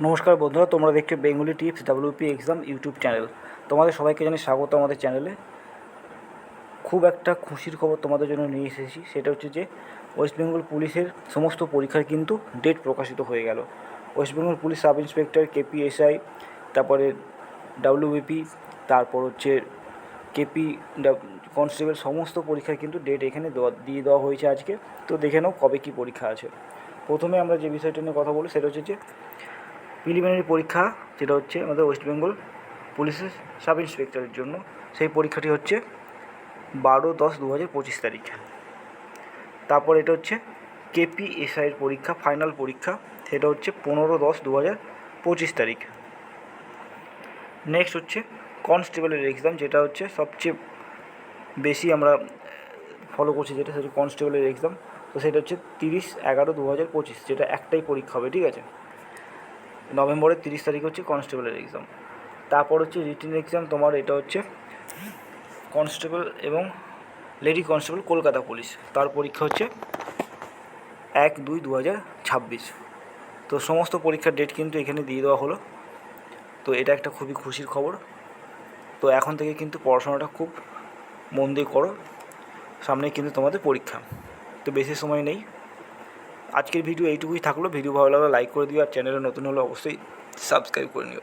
নমস্কার বন্ধুরা, তোমরা দেখছ Bengali tips WP exam YouTube channel. তোমাদের সবাইকে জানি স্বাগত আমাদের চ্যানেলে। খুব একটা খুশির খবর তোমাদের জন্য নিয়ে এসেছি, সেটা হচ্ছে যে ওয়েস্ট বেঙ্গল পুলিশের সমস্ত পরীক্ষার কিন্তু ডেট প্রকাশিত হয়ে গেল। West Bengal police sub inspector KPSI তারপরে ডাব্লিউবিপি তারপর হচ্ছে কেপি কনস্টেবল সমস্ত পরীক্ষার কিন্তু ডেট এখানে দেওয়া, দিয়ে দেওয়া হয়েছে আজকে। তো দেখে নাও কবে কী পরীক্ষা আছে। প্রথমে আমরা যে বিষয়টা নিয়ে কথা বলি সেটা হচ্ছে যে প্রিলিমিনারি পরীক্ষা, যেটা হচ্ছে আমাদের ওয়েস্ট বেঙ্গল পুলিশের সাব ইন্সপেক্টরের জন্য, সেই পরীক্ষাটি হচ্ছে বারো দশ দু হাজার পঁচিশ তারিখ। তারপর এটা হচ্ছে কেপিএসআইয়ের পরীক্ষা ফাইনাল পরীক্ষা, সেটা হচ্ছে পনেরো দশ দু হাজার পঁচিশ তারিখ। নেক্সট হচ্ছে কনস্টেবলের এক্সাম যেটা হচ্ছে সবচেয়ে বেশি আমরা ফলো করছি যেটা, সেটা কনস্টেবলের এক্সাম তো সেটা হচ্ছে তিরিশ এগারো দু হাজার পঁচিশ, যেটা একটাই পরীক্ষা হবে, ঠিক আছে? নভেম্বরের তিরিশ তারিখ হচ্ছে কনস্টেবলের এক্সাম তারপর হচ্ছে রিটেন এক্সাম তোমার এটা হচ্ছে কনস্টেবল এবং লেডি কনস্টেবল কলকাতা পুলিশ তার পরীক্ষা হচ্ছে এক দুই দু হাজার ছাব্বিশ। তো সমস্ত পরীক্ষার ডেট কিন্তু এখানে দিয়ে দেওয়া হলো। তো এটা একটা খুবই খুশির খবর। তো এখন থেকে কিন্তু পড়াশোনাটা খুব মন দিয়ে করো। সামনে কিন্তু তোমাদের পরীক্ষা। তো বেশি সময় নেই। আজকের ভিডিও এইটুকুই থাকল। ভিডিও ভালো লাগলে লাইক করে দিও আর চ্যানেলে নতুন হলে অবশ্যই সাবস্ক্রাইব করে নিও।